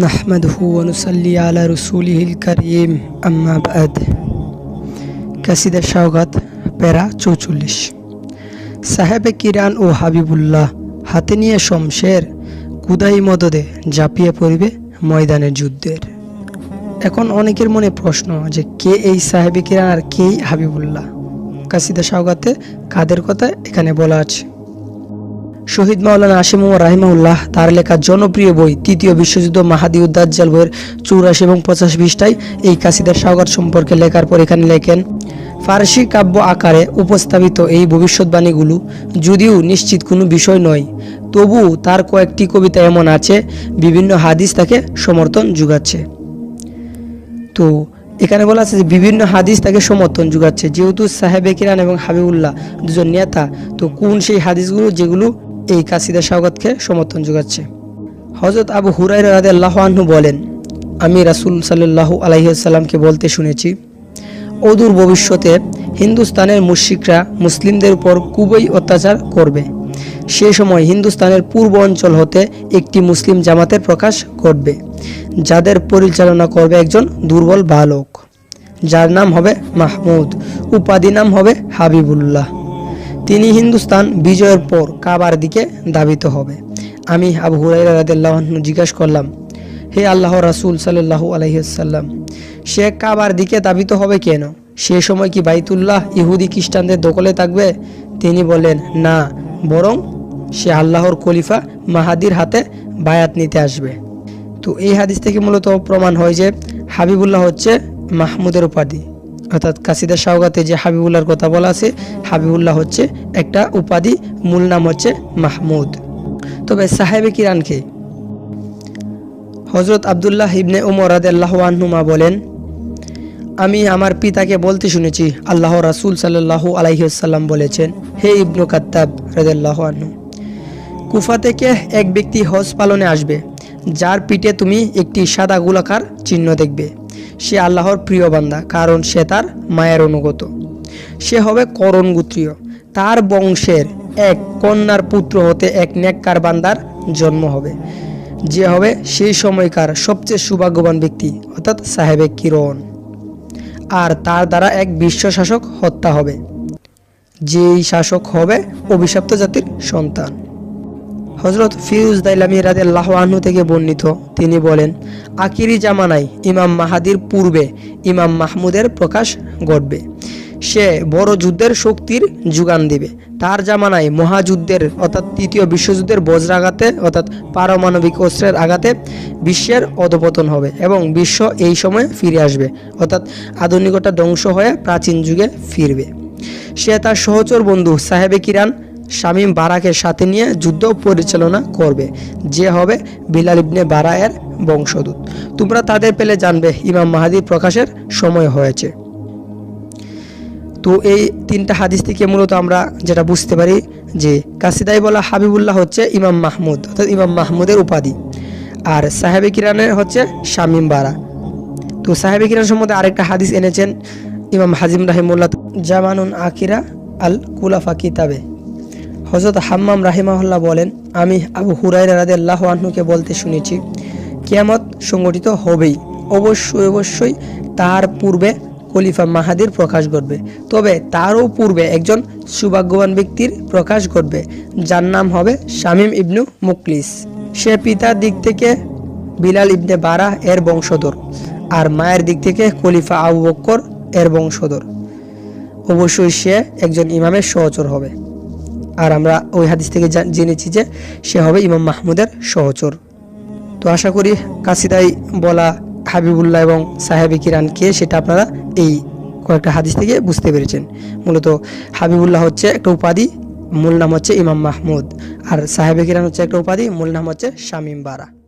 নাহমাদহু অনুসল্লি আলা রসুলিহিল করিম আম্মাবাদ কাসিদা সওগাত প্যারা চৌচল্লিশ সাহেবে কিরান ও হাবিবুল্লাহ হাতে নিয়ে শমশের কুদাই মদদে ঝাঁপিয়ে পড়বে ময়দানের যুদ্ধের। এখন অনেকের মনে প্রশ্ন যে কে এই সাহেবে কিরান আর কে হাবিবুল্লাহ? কাসিদা সাউগাতে কাদের কথা এখানে বলা আছে? শহীদ মাওলানা আসিম ও রাহিমাউল্লাহ তার লেখা জনপ্রিয় বই, তৃতীয় বিশ্বযুদ্ধ মাহাদি উদ্দাজ্জাল বইয়ের চৌরাশি এবং পঁচাশ বিশটায় এই কাসিদার স্বাগত সম্পর্কে লেখার পর এখানে লেখেন, ফার্সি কাব্য আকারে উপস্থাপিত এই ভবিষ্যৎবাণীগুলো যদিও নিশ্চিত কোনো বিষয় নয়, তবু তার কয়েকটি কবিতা এমন আছে, বিভিন্ন হাদিস তাকে সমর্থন যোগাচ্ছে। তো এখানে বলা আছে যে বিভিন্ন হাদিস তাকে সমর্থন যোগাচ্ছে, যেহেতু সাহেবে কিরান এবং হাবিবুল্লাহ দুজন নেতা, তো কোন সেই হাদিসগুলো যেগুলো এই কাসিদা স্বাগতকে সমর্থন যোগাচ্ছে। হজরত আবু হুরাই রাদে আল্লাহ বলেন, আমি রাসুল সাল্লাহ আলাইসাল্লামকে বলতে শুনেছি, অদূর ভবিষ্যতে হিন্দুস্তানের মুশিকরা মুসলিমদের উপর খুবই অত্যাচার করবে। সে সময় হিন্দুস্তানের পূর্ব অঞ্চল হতে একটি মুসলিম জামাতের প্রকাশ ঘটবে, যাদের পরিচালনা করবে একজন দুর্বল বালক। যার নাম হবে মাহমুদ, উপাধি নাম হবে হাবিবুল্লাহ। তিনি হিন্দুস্তান বিজয়ের পর কাবার দিকে দাবিত হবে। আমি আবু হুরাই রাদিল্লাহ জিজ্ঞাসা করলাম, হে আল্লাহ রাসুল সাল্লাহ আলহিসাল্লাম সে কাবার দিকে দাবিত হবে কেন? সে সময় কি বাইতুল্লাহ ইহুদি খ্রিস্টানদের দখলে থাকবে? তিনি বলেন না, বরং সে আল্লাহর খলিফা মাহাদির হাতে বায়াত নিতে আসবে। তো এই হাদিস থেকে মূলত প্রমাণ হয় যে হাবিবুল্লাহ হচ্ছে মাহমুদের উপাধি। অর্থাৎ কাসিদা সাউগাতে যে হাবিবুল্লাহর কথা বলা আছে, হাবিবুল্লাহ হচ্ছে একটা উপাধি, মূল নাম হচ্ছে মাহমুদ। তবে সাহেবে কিরানকে? হজরত আবদুল্লাহ ইবনে উমর আহনুমা বলেন, আমি আমার পিতাকে বলতে শুনেছি আল্লাহ রাসুল সাল্লাহ আলাইসাল্লাম বলেছেন, হে ইবনু কাত্তাব রাদেল্লাহ আহনু কুফা থেকে এক ব্যক্তি হজ পালনে আসবে, যার পিঠে তুমি একটি সাদা গোলাকার চিহ্ন দেখবে। সে আল্লাহর প্রিয় বান্দা, কারণ সে তার মায়ের অনুগত। সে হবে করণ গোত্রীয়। তার বংশের এক কন্যার পুত্র হতে এক নেককার বান্দার জন্ম হবে। যে হবে সেই সময়কার সবচেয়ে সৌভাগ্যবান ব্যক্তি, অর্থাৎ সাহেবে কিরণ। আর তার দ্বারা এক বিশ্ব শাসক হত্যা হবে। যেই শাসক হবে অভিশপ্ত জাতির সন্তান। হজরত ফিরুজ দাইলামি রাদিয়াল্লাহ আহ্ন থেকে বর্ণিত। তিনি বলেন আকিরি জামানায় ইমাম মাহাদির পূর্বে ইমাম মাহমুদের প্রকাশ ঘটবে। সে বড় যুদ্ধের শক্তির যোগান দিবে। তার জামানায় মহাযুদ্ধের অর্থাৎ তৃতীয় বিশ্বযুদ্ধের বজ্রাঘাতে অর্থাৎ পারমাণবিক অস্ত্রের আঘাতে বিশ্বের অধপতন হবে এবং বিশ্ব এই সময়ে ফিরে আসবে। অর্থাৎ আধুনিকতা ধ্বংস হয়ে প্রাচীন যুগে ফিরবে। সে তার সহচর বন্ধু সাহেবে কিরান শামীম বারাকের সাথে নিয়ে যুদ্ধ পরিচালনা করবে। যে হবে বিলাল ইবনে বারা এর বংশদূত। তোমরা তাদের পেলে জানবে, ইমাম মাহাদির প্রকাশের সময় হয়েছে। তো এই তিনটা হাদিস থেকে মূলত আমরা যেটা বুঝতে পারি যে কাসিদাই বলা হাবিবুল্লাহ হচ্ছে ইমাম মাহমুদ, অর্থাৎ ইমাম মাহমুদের উপাধি। আর সাহেবে কিরানের হচ্ছে শামীম বারা। তো সাহেবে কিরান সম্বন্ধে আরেকটা হাদিস এনেছেন ইমাম হাজিম রাহিমুল্লাহ জামানুন আকিরা আল কুলাফা কিতাবে। হজরত হাম্মাম রাহিমাহুল্লাহ বলেন, আমি আবু হুরাই রাদে আল্লাহ বলতে শুনেছি, কিয়ামত সংগঠিত হবেই। অবশ্যই অবশ্যই তার পূর্বে খলিফা মাহাদির প্রকাশ ঘটবে। তবে তারও পূর্বে একজন সৌভাগ্যবান ব্যক্তির প্রকাশ ঘটবে, যার নাম হবে শামীম ইবনু মুকলিস। সে পিতার দিক থেকে বিলাল ইবনে বারা এর বংশধর আর মায়ের দিক থেকে খলিফা আবু বক্কর এর বংশধর। অবশ্যই সে একজন ইমামের সহচর হবে। আর আমরা ওই হাদিস থেকে জেনেছি যে সে হবে ইমাম মাহমুদের সহচর। তো আশা করি কাসিদাই বলা হাবিবুল্লাহ এবং সাহেব কিরান কে সেটা আপনারা এই কয়েকটা হাদিস থেকে বুঝতে পেরেছেন। মূলত হাবিবুল্লাহ হচ্ছে একটা উপাধি, মূল নাম হচ্ছে ইমাম মাহমুদ। আর সাহেব কিরান হচ্ছে একটা উপাধি, মূল নাম হচ্ছে শামিম বারা।